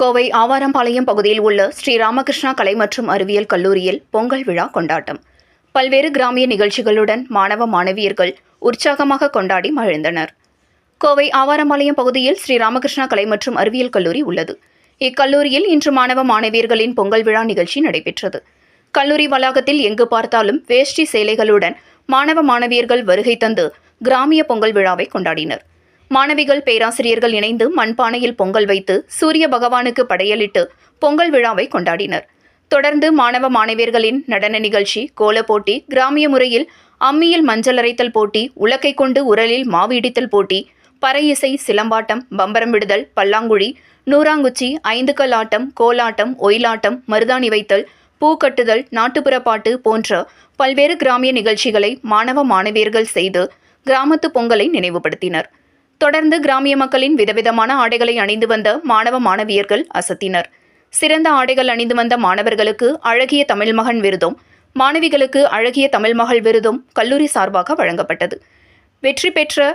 கோவை ஆவாரம்பாளையம் பகுதியில் உள்ள ஸ்ரீ ராமகிருஷ்ணா கலை மற்றும் அறிவியல் கல்லூரியில் பொங்கல் விழா கொண்டாட்டம். பல்வேறு கிராமிய நிகழ்ச்சிகளுடன் மாணவ மாணவியர்கள் உற்சாகமாக கொண்டாடி மகிழ்ந்தனர். கோவை ஆவாரம்பாளையம் பகுதியில் ஸ்ரீ ராமகிருஷ்ணா கலை மற்றும் அறிவியல் கல்லூரி உள்ளது. இக்கல்லூரியில் இன்று மாணவ மாணவியர்களின் பொங்கல் விழா நிகழ்ச்சி நடைபெற்றது. கல்லூரி வளாகத்தில் எங்கு பார்த்தாலும் வேஷ்டி சேலைகளுடன் மாணவ மாணவியர்கள் வருகை தந்து கிராமிய பொங்கல் விழாவை கொண்டாடினர். மாணவிகள் பேராசிரியர்கள் இணைந்து மண்பானையில் பொங்கல் வைத்து சூரிய பகவானுக்கு படையலிட்டு பொங்கல் விழாவை கொண்டாடினர். தொடர்ந்து மாணவ மாணவியர்களின் நடன நிகழ்ச்சி கோலப்போட்டி கிராமிய முறையில் அம்மியில் மஞ்சள் அரைத்தல் போட்டி உலக்கை கொண்டு உரலில் மாவு இடித்தல் போட்டி பறை இசை சிலம்பாட்டம் பம்பரம் விடுதல் பல்லாங்குழி நூறாங்குச்சி ஐந்துக்கல் ஆட்டம் கோலாட்டம் ஒயிலாட்டம் மருதாணி வைத்தல் பூ கட்டுதல் நாட்டுப்புற பாட்டு போன்ற பல்வேறு கிராமிய நிகழ்ச்சிகளை மாணவ மாணவியர்கள் செய்து கிராமத்து பொங்கலை நினைவுபடுத்தினர். தொடர்ந்து கிராமிய மக்களின் விதவிதமான ஆடைகளை அணிந்து வந்த மாணவ மாணவியர்கள் அசத்தினர். சிறந்த ஆடைகள் அணிந்து வந்த மாணவர்களுக்கு அழகிய தமிழ் மகன் விருதும் மாணவிகளுக்கு அழகிய தமிழ் மகள் விருதும் கல்லூரி சார்பாக வழங்கப்பட்டது. வெற்றி பெற்ற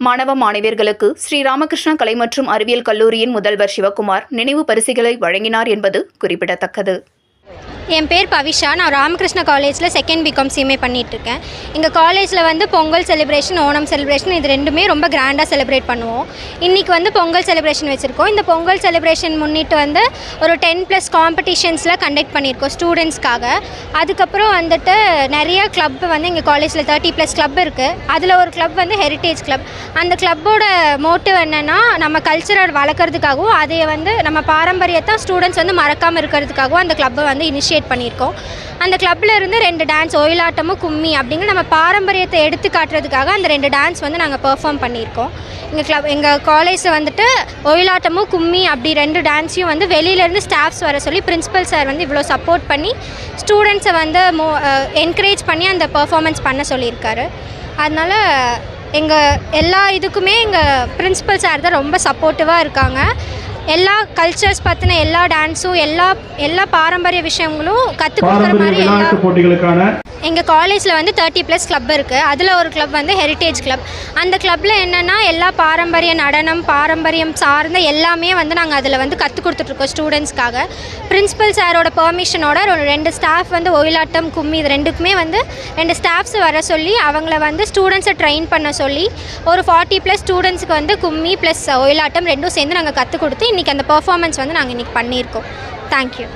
மாணவ மாணவியர்களுக்கு ஸ்ரீ ராமகிருஷ்ணா கலை மற்றும் அறிவியல் கல்லூரியின் முதல்வர் சிவகுமார் நினைவு பரிசுகளை வழங்கினார் என்பது குறிப்பிடத்தக்கது. என் பேர் பவிஷா. நான் ராமகிருஷ்ண காலேஜில் செகண்ட் பிகாம் சிஎம்ஏ பண்ணிகிட்ருக்கேன் எங்கள் காலேஜில் வந்து பொங்கல் செலிப்ரேஷன் ஓணம் செலிப்ரேஷன் இது ரெண்டுமே ரொம்ப கிராண்டாக செலிப்ரேட் பண்ணுவோம். இன்றைக்கி வந்து பொங்கல் செலிப்ரேஷன் வச்சுருக்கோம். இந்த பொங்கல் செலிப்ரேஷன் முன்னிட்டு வந்து ஒரு டென் ப்ளஸ் காம்படிஷன்ஸில் கண்டக்ட் பண்ணியிருக்கோம் ஸ்டூடெண்ட்ஸ்க்காக அதுக்கப்புறம் வந்துட்டு நிறைய கிளப் வந்து எங்கள் காலேஜில் தேர்ட்டி ப்ளஸ் கிளப் இருக்குது அதில் ஒரு கிளப் வந்து ஹெரிட்டேஜ் கிளப் அந்த கிளப்போட மோட்டிவ் என்னென்னா நம்ம கல்ச்சரை வளர்க்குறதுக்காகவும் அதை வந்து நம்ம பாரம்பரியத்தை ஸ்டூடெண்ட்ஸ் வந்து மறக்காமல் இருக்கிறதுக்காகவும் அந்த கிளப்பை வந்து இனிஷியேட் பண்ணியிருக்கோம். அந்த கிளப்பில் இருந்து ரெண்டு டான்ஸ் ஒயிலாட்டமும் கும்மி அப்படிங்கிற நம்ம பாரம்பரியத்தை எடுத்து காட்டுறதுக்காக அந்த ரெண்டு டான்ஸ் வந்து நாங்கள் பெர்ஃபார்ம் பண்ணியிருக்கோம். எங்கள் கிளப் எங்கள் காலேஜில் வந்துட்டு ஒயிலாட்டமும் கும்மி அப்படி ரெண்டு டான்ஸையும் வந்து வெளியிலேருந்து ஸ்டாஃப்ஸ் வர சொல்லி பிரின்ஸிபல் சார் வந்து இவ்வளோ சப்போர்ட் பண்ணி ஸ்டூடெண்ட்ஸை வந்து மோ என்கரேஜ் பண்ணி அந்த பெர்ஃபார்மன்ஸ் பண்ண சொல்லியிருக்காரு. அதனால் எங்கள் எல்லா இதுக்குமே எங்கள் பிரின்சிபல் சார் தான் ரொம்ப சப்போர்ட்டிவாக இருக்காங்க. எல்லா கல்ச்சர்ஸ் பற்றின எல்லா டான்ஸும் எல்லா எல்லா பாரம்பரிய விஷயங்களும் கற்றுக் கொடுக்குற மாதிரி எல்லா போட்டிகளுக்கான எங்கள் காலேஜில் வந்து தேர்ட்டி ப்ளஸ் கிளப் இருக்குது. அதில் ஒரு கிளப் வந்து ஹெரிட்டேஜ் கிளப் அந்த கிளப்பில் என்னென்னா எல்லா பாரம்பரிய நடனம் பாரம்பரியம் சார்ந்த எல்லாமே வந்து நாங்கள் அதில் வந்து கற்றுக் கொடுத்துட்ருக்கோம் ஸ்டூடெண்ட்ஸ்க்காக பிரின்சிபல் சாரோட பெர்மிஷனோட ஒரு ரெண்டு ஸ்டாஃப் வந்து ஒயிலாட்டம் கும்மி இது ரெண்டுக்குமே வந்து ரெண்டு ஸ்டாஃப்ஸ் வர சொல்லி அவங்கள வந்து ஸ்டூடெண்ட்ஸை ட்ரெயின் பண்ண சொல்லி ஒரு ஃபார்ட்டி ப்ளஸ் ஸ்டூடெண்ட்ஸுக்கு வந்து கும்மி ப்ளஸ் ஒயிலாட்டம் ரெண்டும் சேர்ந்து நாங்கள் கற்றுக் கொடுத்து இன்றைக்கி அந்த பர்ஃபார்மன்ஸ் வந்து நாங்கள் இன்றைக்கி பண்ணியிருக்கோம். தேங்க்யூ